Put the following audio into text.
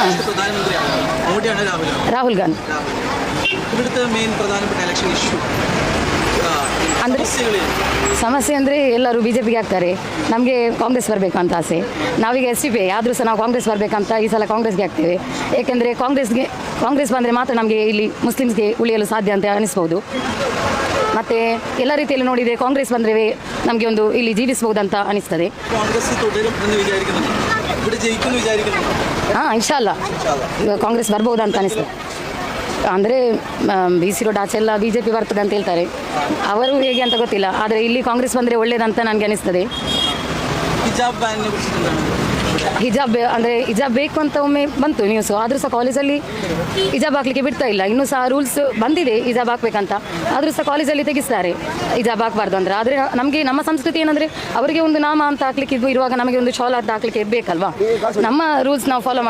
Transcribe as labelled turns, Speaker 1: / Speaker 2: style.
Speaker 1: അടുത്ത പ്രധാനമന്ത്രി മോഡിയാണ് രാഹുൽ
Speaker 2: രാഹുൽ ഗാന്ധി
Speaker 1: രാഹുൽ ഇവിടുത്തെ മെയിൻ പ്രധാനപ്പെട്ട ഇലക്ഷൻ ഇഷ്യൂ
Speaker 2: ಅಂದ್ರೆ- ಸಮಸ್ಯೆ ಅಂದರೆ ಎಲ್ಲರೂ ಬಿ ಜೆ ಪಿಗೆ ಹಾಕ್ತಾರೆ ನಮಗೆ ಕಾಂಗ್ರೆಸ್ ಬರಬೇಕಂತ ಆಸೆ ನಾವೀಗ ಎಸ್ ಟಿ ಪಿ ಆದರೂ ಸಹ ನಾವು ಕಾಂಗ್ರೆಸ್ ಬರಬೇಕಂತ ಈ ಸಲ ಕಾಂಗ್ರೆಸ್ಗೆ ಹಾಕ್ತೇವೆ ಏಕೆಂದರೆ ಕಾಂಗ್ರೆಸ್ಗೆ ಕಾಂಗ್ರೆಸ್ ಬಂದರೆ ಮಾತ್ರ ನಮಗೆ ಇಲ್ಲಿ ಮುಸ್ಲಿಮ್ಸ್ಗೆ ಉಳಿಯಲು ಸಾಧ್ಯ ಅಂತ ಅನಿಸ್ಬೋದು ಮತ್ತು ಎಲ್ಲ ರೀತಿಯಲ್ಲಿ ನೋಡಿದರೆ ಕಾಂಗ್ರೆಸ್ ಬಂದರೆ ನಮಗೆ ಒಂದು ಇಲ್ಲಿ ಜೀವಿಸ್ಬೋದಂತ ಅನಿಸ್ತದೆ ಹಾಂ ಇನ್ಶಾಲ್ಲ ಕಾಂಗ್ರೆಸ್ ಬರ್ಬೋದು ಅಂತ ಅನಿಸ್ತದೆ ಅಂದರೆ ಬಿ ಸಿ ರೋಡ್ ಆಚೆ ಎಲ್ಲ ಬಿ ಜೆ ಪಿ ಬರ್ತದೆ ಅಂತ ಹೇಳ್ತಾರೆ. ಅವರು ಹೇಗೆ ಅಂತ ಗೊತ್ತಿಲ್ಲ. ಆದರೆ ಇಲ್ಲಿ ಕಾಂಗ್ರೆಸ್ ಬಂದರೆ ಒಳ್ಳೇದಂತ ನನಗೆ ಅನಿಸ್ತದೆ. ಹಿಜಾಬ್ ಅಂದರೆ ಹಿಜಾಬ್ ಬೇಕು ಅಂತ ಒಮ್ಮೆ ಬಂತು ನ್ಯೂಸ್ ಆದರೂ ಸಹ ಕಾಲೇಜಲ್ಲಿ ಹಿಜಾಬ್ ಹಾಕ್ಲಿಕ್ಕೆ ಬಿಡ್ತಾ ಇಲ್ಲ. ಇನ್ನೂ ಸಹ ರೂಲ್ಸ್ ಬಂದಿದೆ ಹಿಜಾಬ್ ಹಾಕ್ಬೇಕಂತ. ಆದರೂ ಸಹ ಕಾಲೇಜಲ್ಲಿ ತೆಗಿಸ್ತಾರೆ. ಹಿಜಾಬ್ ಹಾಕ್ಬಾರ್ದು ಅಂದರೆ. ಆದರೆ ನಮಗೆ ನಮ್ಮ ಸಂಸ್ಕೃತಿ ಏನಂದರೆ ಅವರಿಗೆ ಒಂದು ನಾಮ ಅಂತ ಹಾಕ್ಲಿಕ್ಕೆ ಇರುವಾಗ ನಮಗೆ ಒಂದು ಶಾಲ್ ಅಂತ ಹಾಕ್ಲಿಕ್ಕೆ ಬೇಕಲ್ವಾ ನಮ್ಮ ರೂಲ್ಸ್ ನಾವು ಫಾಲೋ